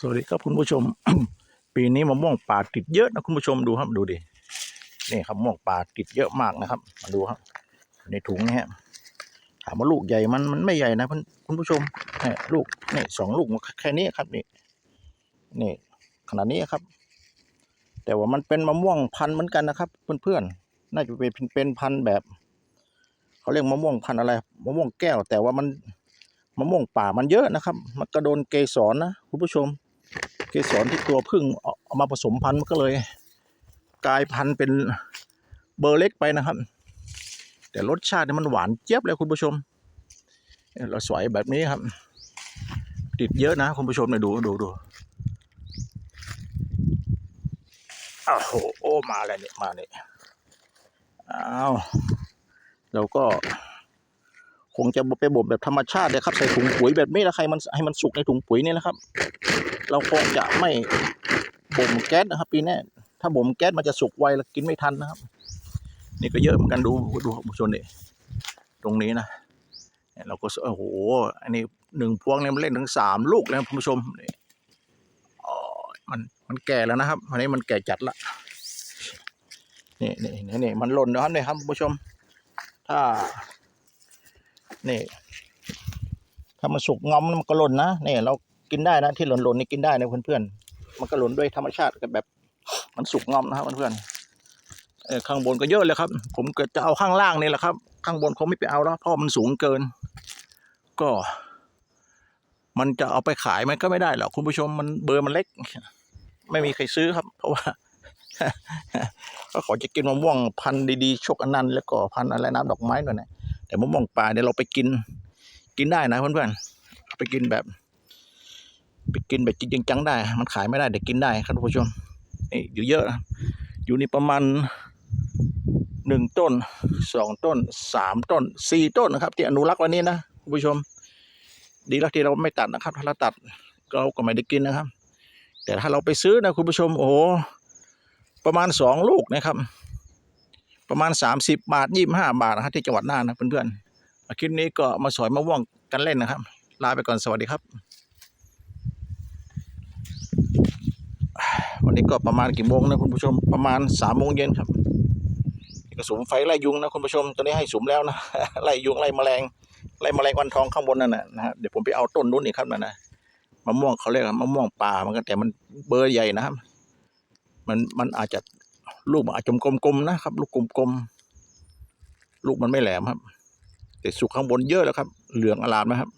สวัสดีครับคุณผู้ชม ปีนี้มะม่วงป่าติดเยอะนะคุณผู้ชมดูครับดูดินี่ครับมะม่วงป่าติดเยอะมากนะครับ มาดูครับในถุงนี่ฮะถามว่าลูกใหญ่มันมันไม่ใหญ่นะคุณคุณผู้ชมนี่ลูกนี่สองลูกแค่นี้ครับนี่นี่ขนาดนี้ครับ แต่ว่ามันเป็นมะม่วงพันธุ์เหมือนกันนะครับ เพื่อนๆน่าจะเป็นเป็นพันธุ์แบบเขาเรียกมะม่วงพันธุ์อะไรมะม่วงแก้ว แต่ว่ามันมะม่วงป่ามันเยอะนะครับ มันก็โดนเกสรนะคุณผู้ชม เกสรที่ตัวพึ่งเอามาผสมพันธุ์มันก็เลย กลายพันธุ์เป็นเบอร์เล็กไปนะครับ แต่รสชาติเนี่ยมันหวานเจี๊ยบเลยคุณผู้ชม เราสวยแบบนี้ครับ ติดเยอะนะคุณผู้ชมเนี่ยดูดูดูอ้าวโหโอ้มาแล้วเนี่ยมาเนี่ยอ้าวเราก็คงจะไปบ่มแบบธรรมชาติเลยครับใส่ถุงปุ๋ยแบบนี้แล้วใครมันให้มันสุกในถุงปุ๋ยนี่นะครับ เราคงจะไม่บ่มแก๊สนะครับ ปีนี้ถ้าบ่มแก๊สมันจะสุกไวแล้วกินไม่ทันนะครับ นี่ก็เยอะเหมือนกันดูดูชมนี่ตรงนี้นะเนี่ยเราก็โอ้โหอันนี้หนึ่งพวงเนี่ยมันเล่นถึงสามลูกแล้วคุณผู้ชมนี่อ๋มันมันแก่แล้วนะครับอันนี้มันแก่จัดละนี่นี่นี่นี่มันหล่นนะครับเนี่ยครับคุณผู้ชม ถ้านี่ถ้ามันสุกงอมมันก็หล่นนะนี่เรา กินได้นะที่หล่นๆนี่กินได้นะเพื่อนๆมันก็หล่นด้วยธรรมชาติกับแบบ มันสุกงอมนะครับเพื่อนๆเออข้างบนก็เยอะเลยครับ ผมเก็จะเอาข้างล่างนี่แหละครับ ข้างบนคงไม่ไปเอาแล้วเพราะมันสูงเกิน ก็ มันจะเอาไปขายมันก็ไม่ได้หรอกคุณผู้ชมมันเบอร์มันเล็ก ไม่มีใครซื้อครับ เพราะว่าก็ขอจะกินมะม่วงพันธุ์ดีๆโชคอนันต์แล้วก็พันธุ์อะไรน้ำดอกไม้หน่อยนะแต่มะม่วงป่าเนี่ยเราไปกิน กินได้นะเพื่อนๆไปกินแบบ ไปกินแบบจริงจังได้ มันขายไม่ได้แต่กินได้ครับท่านผู้ชมนี่อยู่เยอะนะอยู่นี่ประมาณหนึ่งต้นสองต้นสามต้นสี่ต้นนะครับ ที่อนุรักษ์ไวันนี้นะคุณผู้ชม ดีแล้วที่เราไม่ตัดนะครับ ถ้าเราตัดเราก็ไม่ได้กินนะครับ แต่ถ้าเราไปซื้อนะคุณผู้ชมโอ้โหประมาณสองลูกนะครับ ประมาณ30บาท25บาทนะครับที่จังหวัดน่านนะเพื่อนๆคลิปนี้ก็มาสอยมะม่วงกันเล่นนะครับ ลาไปก่อนสวัสดีครับ วั นี้ก็ประมาณกี่โมงนะคุณผู้ชมประมาณ3โมงเย็นครับก็สุมไฟไล่ยุงนะคุณผู้ชมตอนนี้ให้สุมแล้วนะไล่ยุงไล่แมลงไล่แมลงวันทองข้างบนนั่นนะนะฮะเดี๋ยวผมไปเอาต้นนู้นอีกครับนั่นนะมะม่วงเขาเรียกมะม่วงป่ามันก็แต่มันเบอร์ใหญ่นะครับ มันมันอาจจะลูกมันอาจจะกลมๆนะครับ ลูกกลมๆลูกมันไม่แหลมครับ แต่สุกข้างบนเยอะแล้วครับ เหลืองอลามนะครับ